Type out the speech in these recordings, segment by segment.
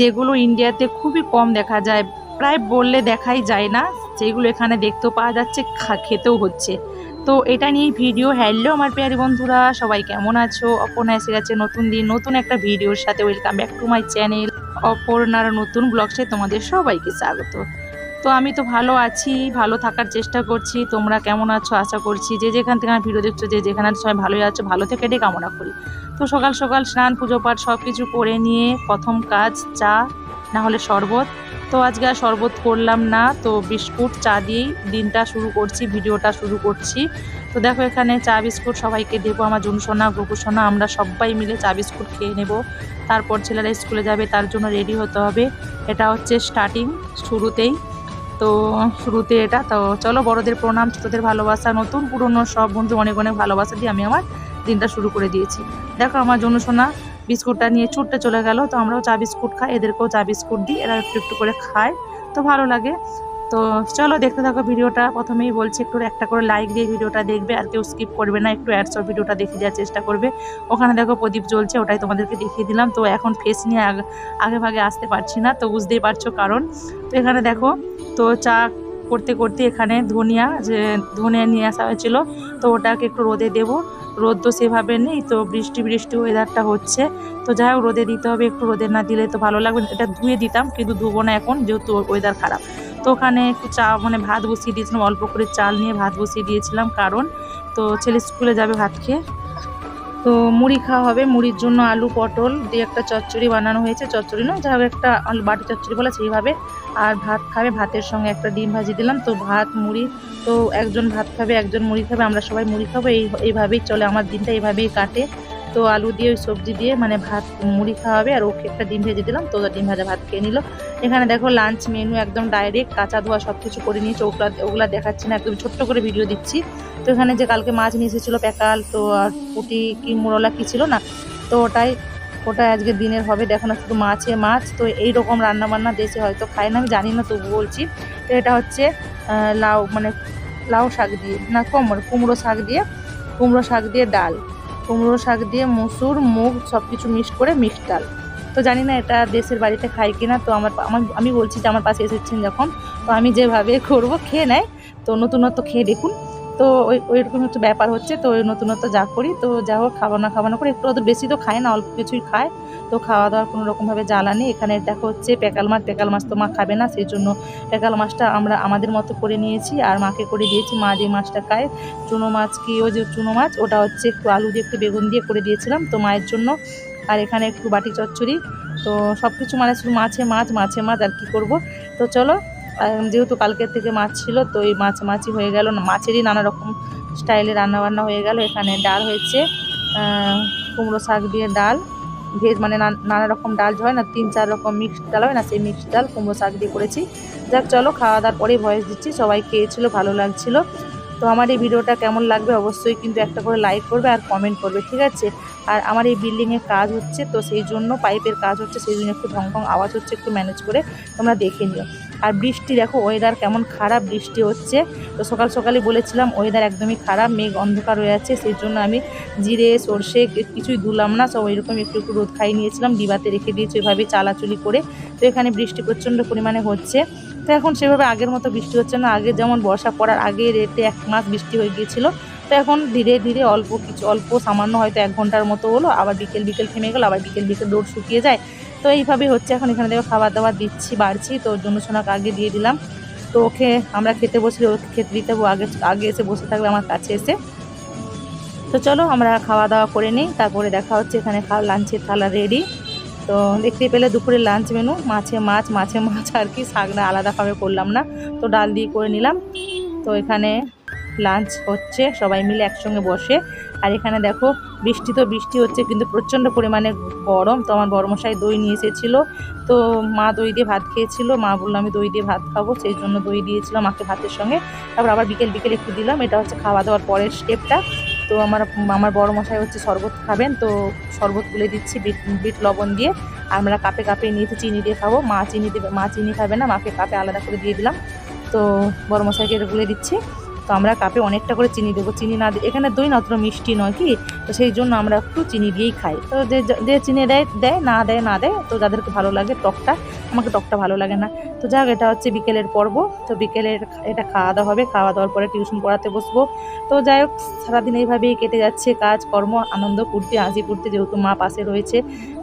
যেগুলো ইন্ডিয়াতে খুবই কম দেখা যায়। প্রায় বললে দেখাই যায় না, যেগুলো এখানে দেখতেও পাওয়া যাচ্ছে খেতেও হচ্ছে। তো এটা নিয়েই ভিডিও হ্যালো আমার প্রিয়ারি বন্ধুরা, সবাই কেমন আছো? অপর্ণা এসে গেছে নতুন দিন, নতুন একটা ভিডিওর সাথে। Welcome back to my channel অপর্ণার নতুন ব্লগসে তোমাদের সবাইকে স্বাগত। তো আমি তো ভালো আছি, ভালো থাকার চেষ্টা করছি। তোমরা কেমন আছো? আশা করছি যে যেখান থেকে আমার ভিডিও দেখছ, যে যেখানে সবাই ভালোই আছো। ভালো থেকে এটাই কামনা করি। তো সকাল সকাল স্নান, পুজো পাঠ সব কিছু করে নিয়ে প্রথম কাজ চা না হলে শরবত। তো আজকে আর শরবত করলাম না, তো বিস্কুট, চা দিয়েই দিনটা শুরু করছি, ভিডিওটা শুরু করছি। তো দেখো এখানে চা বিস্কুট সবাইকে দেবো, আমার জুনসোনা গোপুসোনা আমরা সবাই মিলে চা বিস্কুট খেয়ে নেব। তারপর ছেলেরা স্কুলে যাবে, তার জন্য রেডি হতে হবে। এটা হচ্ছে স্টার্টিং, শুরুতেই। তো শুরুতে এটা, তো চলো বড়দের প্রণাম, ছোটদের ভালোবাসা, নতুন পুরনো সব বন্ধু অনেক অনেক ভালোবাসা দিয়ে আমি আমার দিনটা শুরু করে দিয়েছি। দেখো আমার জন্য সোনা, বিস্কুটটা নিয়ে ছুটতে চলে গেল, তো আমরাও চা বিস্কুট খাই, এদেরকেও চা বিস্কুট দিই, এরা একটু একটু করে খায়, তো ভালো লাগে। তো চলো দেখতে থাকো ভিডিওটা, প্রথমেই বলছি একটু একটা করে লাইক দিয়ে ভিডিওটা দেখবে, আর কেউ স্কিপ করবে না, একটু অ্যাডসব ভিডিওটা দেখে যাওয়ার চেষ্টা করবে। ওখানে দেখো প্রদীপ জ্বলছে, ওটাই তোমাদেরকে দেখিয়ে দিলাম, তো এখন ফেস নিয়ে আগে ভাগে আসতে পারছি না, তো বুঝতেই পারছ কারণ। তো এখানে দেখো, তো চা করতে করতে এখানে ধনিয়া, যে ধনিয়া নিয়ে আসা হয়েছিল, তো ওটাকে একটু রোদে দেবো। রোদ তো সেভাবে নেই, তো বৃষ্টি বৃষ্টি ওয়েদারটা হচ্ছে। তো যাই হোক, রোদে দিতে হবে, একটু রোদে না দিলে তো ভালো লাগবে। এটা ধুয়ে দিতাম, কিন্তু ধুবো না এখন, যেহেতু ওয়েদার খারাপ। তো ওখানে একটু চা মানে ভাত বসিয়ে দিয়েছিলাম, অল্প করে চাল নিয়ে ভাত বসিয়ে দিয়েছিলাম, কারণ তো ছেলে স্কুলে যাবে ভাত খেয়ে। তো মুড়ি খাওয়া হবে। মুড়ির জন্য আলু, পটল দিয়ে একটা চচ্চড়ি বানানো হয়েছে। চচ্চড়ি না যা একটা বাটি চচ্চড়ি বলে সেইভাবে। আর ভাত খাবে, ভাতের সঙ্গে একটা ডিম ভাজি দিলাম। তো ভাত, মুড়ি, তো একজন ভাত খাবে, একজন মুড়ি খাবে। আমরা সবাই মুড়ি খাব। এই এইভাবেই চলে। আমার দিনটা এইভাবেই কাটে। তো আলু দিয়ে, ওই সবজি দিয়ে মানে ভাত, মুড়ি খাওয়াবে, আর ওকে একটা ডিম ভেজে দিলাম। তো ডিম ভাজা ভাত খেয়ে নিল। এখানে দেখো লাঞ্চ মেনু একদম ডাইরেক্ট কাঁচা ধোয়া সব কিছু করে নিয়েছে। ওগুলা ওগুলা দেখাচ্ছি না, একদম ছোট্ট করে ভিডিও দিচ্ছি। তো এখানে যে কালকে মাছ নিয়ে এসেছিল প্যাকাল, তো আর পুটি কি মোরলা কি ছিল না, তো ওটাই, ওটা আজকে দিনের হবে। দেখো না, শুধু মাছে মাছ, তো এই রকম রান্নাবান্না দেশে হয়তো খায় না, আমি জানি না তবু বলছি। তো এটা হচ্ছে লাউ মানে লাউ শাক দিয়ে, না কোমর কুমড়ো শাক দিয়ে, কুমড়ো শাক দিয়ে ডাল। কুমড়ো শাক দিয়ে মুসুর, মুগ সব কিছু মিক্স করে মিক্সড ডাল। তো জানি না এটা দেশের বাড়িতে খাই কিনা, তো আমার আমার আমি বলছি যে আমার পাশে এসেছেন যখন, তো আমি যেভাবে করব খেয়ে নেয়। তো নতুনত্ব খেয়ে দেখুন। তো ওই, ওইরকম একটু ব্যাপার হচ্ছে, তো ওই নতুনত্ব যা করি, তো যা হোক খাওয়া না খাওয়া না করে একটু অত বেশি তো খায় না, অল্প কিছুই খায় তো খাওয়া দাওয়ার কোনো রকমভাবে জ্বালা নেই। এখানে দেখো হচ্ছে পেকাল মাছ পেকাল মাছ তো মা খাবে না, সেই জন্য পেকাল মাছটা আমরা আমাদের মতো করে নিয়েছি আর মাকে করে দিয়েছি। মা যে মাছটা খায়, চুনো মাছ কি, ওই যে চুনো মাছ, ওটা হচ্ছে একটু আলু দিয়ে, একটু বেগুন দিয়ে করে দিয়েছিলাম তো মায়ের জন্য। আর এখানে একটু বাটি চচ্চড়ি, তো সব কিছু মানে শুধু মাছে মাছ মাছে মাছ আর কি করব। তো চলো যেহেতু কালকের থেকে মাছ ছিল, তো এই মাছ মাছই হয়ে গেল। মাছেরই নানা রকম স্টাইলে রান্নাবান্না হয়ে গেল। এখানে ডাল হয়েছে কুমড়ো শাক দিয়ে ডাল, ভেজ মানে নানা রকম ডাল হয় না, তিন চার রকম মিক্সড ডাল হয় না, সেই মিক্সড ডাল কুমড়ো শাক দিয়ে করেছি। যাক, চলো খাওয়া দাওয়ার পরেই ভয়েস দিচ্ছি। সবাই খেয়েছিল, ভালো লাগছিল। তো আমার এই ভিডিওটা কেমন লাগবে অবশ্যই কিন্তু একটা করে লাইক করবে আর কমেন্ট করবে, ঠিক আছে? আর আমার এই বিল্ডিংয়ে কাজ হচ্ছে, তো সেই জন্য পাইপের কাজ হচ্ছে, সেই জন্য একটু ঢং ঢং আওয়াজ হচ্ছে, একটু ম্যানেজ করে তোমরা দেখে নিও। আর বৃষ্টি দেখো ওয়েদার কেমন খারাপ, বৃষ্টি হচ্ছে। তো সকাল সকালে বলেছিলাম ওয়েদার একদমই খারাপ, মেঘ অন্ধকার হয়ে আছে, সেই জন্য আমি জিরে, সর্ষে কিছুই ধুলাম না, সব ওইরকম একটু একটু রোদ খাইয়ে নিয়েছিলাম ডিবাতে রেখে দিয়েছি ওইভাবে চালাচুলি করে। তো এখানে বৃষ্টি প্রচণ্ড পরিমাণে হচ্ছে। তো এখন সেভাবে আগের মতো বৃষ্টি হচ্ছে না। আগে যেমন বর্ষা পড়ার আগে রেটে এক মাস বৃষ্টি হয়ে গিয়েছিল, তো এখন ধীরে ধীরে অল্প কিছু, অল্প সামান্য হয়তো এক ঘণ্টার মতো হলো, আবার বিকেল বিকেল থেমে গেলো, আবার বিকেল বিকেল রোদ শুকিয়ে যায়। তো এইভাবেই হচ্ছে এখন এখানে দেখো খাবার দাবার দিচ্ছি, বাড়ছি, তো জন্য সোনাকে আগে দিয়ে দিলাম। তো ওকে আমরা খেতে বসলে ওকে খেতে দিতে আগে আগে এসে বসে থাকবে আমার কাছে এসে। তো চলো আমরা খাওয়া দাওয়া করে নিই, তারপরে দেখা হচ্ছে এখানে লাঞ্চের থালা রেডি তো দেখতে পেলে দুপুরে লাঞ্চ মেনু মাছে মাছ মাছে মাছ আর কি শাকটা আলাদাভাবে করলাম না। তো ডাল দিয়ে করে নিলাম। তো এখানে লাঞ্চ হচ্ছে, সবাই মিলে একসঙ্গে বসে। আর এখানে দেখো, বৃষ্টি তো বৃষ্টি হচ্ছে, কিন্তু প্রচণ্ড পরিমাণে গরম। তো আমার বড়মশাই দই নিয়ে এসেছিল। তো মা দই দিয়ে ভাত খেয়েছিল। মা বলল, আমি দই দিয়ে ভাত খাব। সেই জন্য দই দিয়েছিলাম মাকে ভাতের সঙ্গে। তারপর আবার বিকেল বিকেল একটু দিলাম। এটা হচ্ছে খাওয়া দাওয়ার পরের স্টেপটা তো আমার আমার বড় মশাই হচ্ছে শরবত খাবেন, তো শরবত গুলে দিচ্ছি, বিট বিট লবণ দিয়ে। আমরা কাপে কাপে নিয়েছি চিনি দিয়ে খাব। মা চিনি দেবে, মা চিনি খাবে না, মাকে কাপে আলাদা করে দিয়ে দিলাম। তো বড় মশাইকে গুলে দিচ্ছি। তো আমরা কাপে অনেকটা করে চিনি দেবো। চিনি না এখানে দই না মিষ্টি নয় কি? তো সেই জন্য আমরা একটু চিনি দিয়েই খাই। তো যে যে চিনি দেয় দেয়, না দেয় না দেয়, তো যাদেরকে ভালো লাগে টকটা আমাকে টকটা ভালো লাগে না। তো যাক, এটা হচ্ছে বিকেলের পর্ব। তো বিকেলের এটা খাওয়া দাওয়া হবে। খাওয়া দাওয়ার পরে টিউশন পড়াতে বসবো। তো যাই হোক, সারাদিন এইভাবেই কেটে যাচ্ছে কাজ, কর্ম, আনন্দ, ফুর্তি, হাসি ফুর্তি যেহেতু মা পাশে রয়েছে।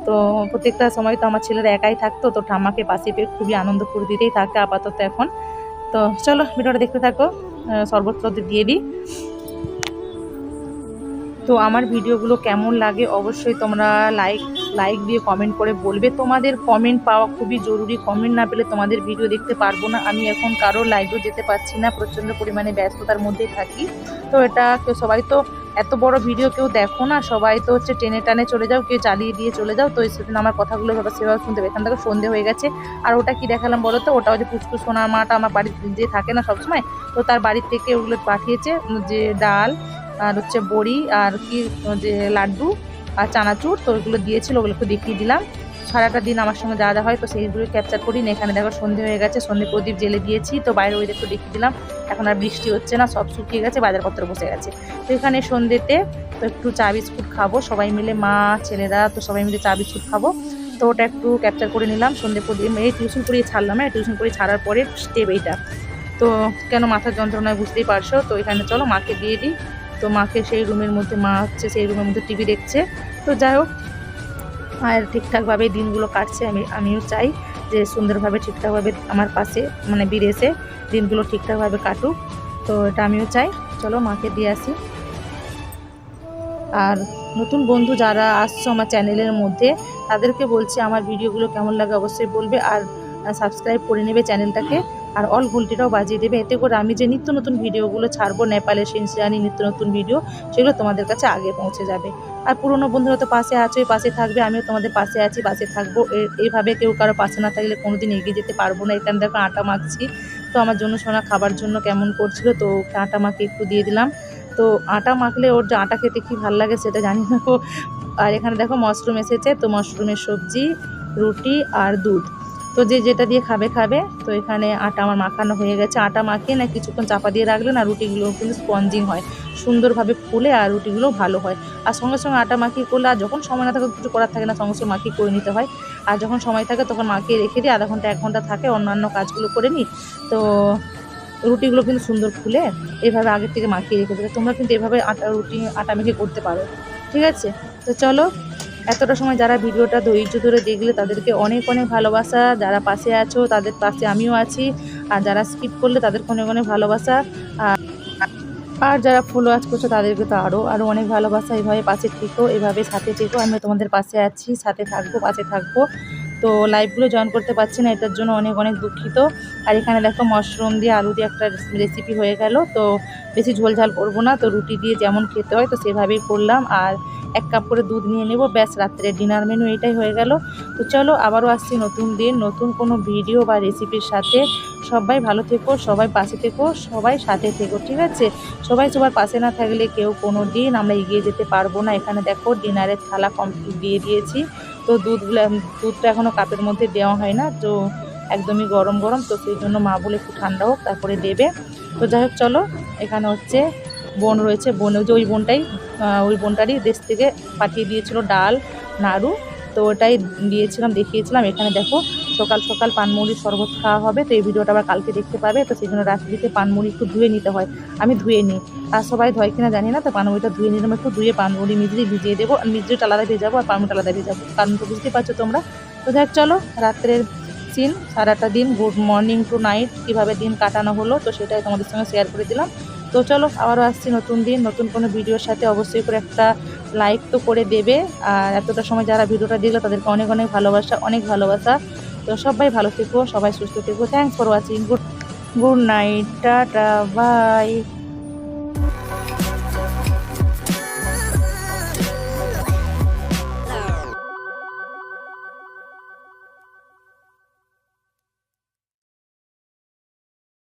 তো প্রত্যেকটা সময় তো আমার ছেলেরা একাই থাকতো, তো ঠাম্মাকে পাশে পেয়ে খুবই আনন্দ ফুর্তিতেই থাকে আপাতত এখন। তো চলো, ভিডিওটা দেখতে থাকো। সর্বত্র দিয়ে দিই। তো আমার ভিডিওগুলো কেমন লাগে অবশ্যই তোমরা লাইক লাইক দিয়ে কমেন্ট করে বলবে। তোমাদের কমেন্ট পাওয়া খুবই জরুরি। কমেন্ট না পেলে তোমাদের ভিডিও দেখতে পারব না। আমি এখন কারও লাইভও যেতে পারছি না। প্রচণ্ড পরিমাণে ব্যস্ততার মধ্যেই থাকি। তো এটা সবাই তো এত বড় ভিডিও কেউ দেখো না, সবাই তো হচ্ছে টেনে টানে চলে যাও, কেউ চালিয়ে দিয়ে চলে যাও, তো সেদিন আমার কথাগুলো সবাই সেভাবে শুনতে হবে এখান থেকে সন্ধে হয়ে গেছে। আর ওটা কি দেখালাম বলো তো? ওটা ওই যে পুচকু সোনার মাটা আমার বাড়িতে যে থাকে না সবসময়, তো তার বাড়ির থেকে ওগুলো পাঠিয়েছে, যে ডাল আর হচ্ছে বড়ি আর কি যে লাড্ডু আর চানাচুর, তো ওইগুলো দিয়েছিল দেখিয়ে দিলাম। সারাটা দিন আমার সঙ্গে যা যা হয়, তো সেইগুলো ক্যাপচার করি না। এখানে দেখো সন্ধে হয়ে গেছে, সন্ধে প্রদীপ জেলে দিয়েছি, তো বাইরে ওই একটু দেখিয়ে দিলাম। এখন আর বৃষ্টি হচ্ছে না, সব শুকিয়ে গেছে, বাজারপত্র বসে গেছে। তো এখানে সন্ধেতে তো একটু চা বিস্কুট খাব, সবাই মিলে, মা, ছেলেরা, তো সবাই মিলে চা বিস্কুট খাব। তো ওটা একটু ক্যাপচার করে নিলাম সন্ধে প্রদীপ এই টিউশন করিয়ে ছাড়লাম হ্যাঁ টিউশন করে ছাড়ার পরে স্টেপ এইটা। তো কেন মাথার যন্ত্রণায় বুঝতেই পারছ? তো এখানে চলো, মাকে দিয়ে দিই। তো মাকে সেই রুমের মধ্যে, মা হচ্ছে সেই রুমের মধ্যে টিভি দেখছে। তো যাই হোক আর ঠিকঠাকভাবে দিনগুলো কাটছে, আমি, আমিও চাই যে সুন্দরভাবে, ঠিকঠাকভাবে আমার পাশে মানে বিদেশে দিনগুলো ঠিকঠাকভাবে কাটুক। তো এটা আমিও চাই। চলো মাকে দিয়ে আসি। আর নতুন বন্ধু যারা আসছো আমার চ্যানেলের মধ্যে, তাদেরকে বলছি আমার ভিডিওগুলো কেমন লাগে অবশ্যই বলবে। আর সাবস্ক্রাইব করে নেবে চ্যানেলটাকে। আর অল ঘুলটিটাও বাজিয়ে দেবে। এতে করে আমি যে নিত্য নতুন ভিডিওগুলো ছাড়বো, নেপালের সিনসিয়ানি নিত্য নতুন ভিডিও, সেগুলো তোমাদের কাছে আগে পৌঁছে যাবে। আর পুরনো বন্ধুরা তো পাশে আছোই পাশে থাকবে, আমিও তোমাদের পাশে আছি, পাশে থাকব। এইভাবে কেউ কারও পাশে না থাকলে কোনোদিন এগিয়ে যেতে পারব না। এখানে দেখো আটা মাখছি। তো আমার জন্য সোনা খাবার জন্য কেমন করছিল, তো ওকে আটা মাখে একটু দিয়ে দিলাম। তো আটা মাখলে ওর যে আটা খেতে কী ভালো লাগে সেটা জানি না আর এখানে দেখো মাশরুম এসেছে, তো মাশরুমের সবজি, রুটি আর দুধ। তো যে যেটা দিয়ে খাবে খাবে। তো এখানে আটা আমার মাখানো হয়ে গেছে। আটা মাখিয়ে না কিছুক্ষণ চাপা দিয়ে রাখলে না রুটিগুলো কিন্তু স্পঞ্জিং হয়, সুন্দরভাবে ফুলে আর রুটিগুলো ভালো হয়। আর সঙ্গে সঙ্গে আটা মাখিয়ে করলে আর যখন সময় না থাকে, কিছু করার থাকে না, সঙ্গে সঙ্গে মাখিয়ে করে নিতে হয়। আর যখন সময় থাকে তখন মাখিয়ে রেখে দিই, আধা ঘণ্টা, এক ঘণ্টা থাকে, অন্যান্য কাজগুলো করে নিই। তো রুটিগুলো কিন্তু সুন্দর ফুলে, এভাবে আগের থেকে মাখিয়ে রেখে দেবে তোমরা কিন্তু এভাবে আটা রুটি, আটা মেখে করতে পারো। ঠিক আছে? তো চলো এতটা সময় যারা ভিডিওটা ধৈর্য ধরে দেখলে তাদেরকে অনেক অনেক ভালোবাসা। যারা পাশে আছো, তাদের পাশে আমিও আছি। আর যারা স্কিপ করলে তাদেরকে অনেক অনেক ভালোবাসা। আর যারা ফুল ওয়াচ করছ তাদেরকে তো আরও আরও অনেক ভালোবাসা। এইভাবে পাশে থেকো, এভাবে সাথে থেকো। আমি তোমাদের পাশে আছি, সাথে থাকব, পাশে থাকব। তো লাইভগুলো জয়েন করতে পারছি না, এটার জন্য অনেক অনেক দুঃখিত। আর এখানে দেখো মাশরুম দিয়ে আলু দিয়ে একটা রেসিপি হয়ে গেল। তো বেশি ঝোলঝাল করব না। তো রুটি দিয়ে যেমন খেতে হয়, তো সেভাবেই করলাম। আর এক কাপ করে দুধ নিয়ে নেব। ব্যাস, রাত্রে ডিনার মেনু এটাই হয়ে গেল। তো চলো, আবারও আসছি নতুন দিন, নতুন কোনো ভিডিও বা রেসিপির সাথে। সবাই ভালো থেকো, সবাই পাশে থেকো, সবাই সাথে থেকো, ঠিক আছে? সবাই সবার পাশে না থাকলে কেউ কোনো দিন আমরা এগিয়ে যেতে পারব না। এখানে দেখো ডিনারের থালা কমপ্লিট দিয়ে দিয়েছি। তো দুধগুলো, দুধটা এখনও কাপের মধ্যে দেওয়া হয় না, তো একদমই গরম গরম তো সেই জন্য মা বলে একটু ঠান্ডা হোক, তারপরে দেবে। তো যাই হোক, চলো, এখানে হচ্ছে বোন রয়েছে বোন যে ওই বোনটাই ওই বোনটারই দেশ থেকে পাঠিয়ে দিয়েছিল ডাল, নাড়ু। তো ওটাই দিয়েছিলাম, দেখিয়েছিলাম। এখানে দেখো, সকাল সকাল পানমুড়ির শরবত খাওয়া হবে। তো এই ভিডিওটা আবার কালকে দেখতে পাবে তো সেই জন্য রাত্রিতে পানমুড়ি একটু ধুয়ে নিতে হয়। আমি ধুয়ে নিই। আর সবাই ধয় কিনা জানি না, তো পানমুড়িটা ধুয়ে নিলাম, একটু ধুয়ে পানমুড়ি মিজরি ভিজিয়ে দেবো। আর মিজরিটা আলাদা ভেজাবো, আর পানমুড়িটা আলাদা ভেজাবো। কারণ তো বুঝতেই পারছ তোমরা। তো দেখ চলো, রাত্রের সিন সারাটা দিন গুড মর্নিং টু নাইট কীভাবে দিন কাটানো হলো, তো সেটাই তোমাদের সঙ্গে শেয়ার করে দিলাম। তো চলো, আবারও আসছি নতুন দিন, নতুন কোনো ভিডিওর সাথে। অবশ্যই করে একটা লাইক তো করে দেবে। আর এতটা সময় যারা ভিডিওটা দেখল, তাদেরকে অনেক অনেক ভালোবাসা অনেক ভালোবাসা। তো সবাই ভালো থেকো, সবাই সুস্থ থেকো। Thanks for watching good good night tata bye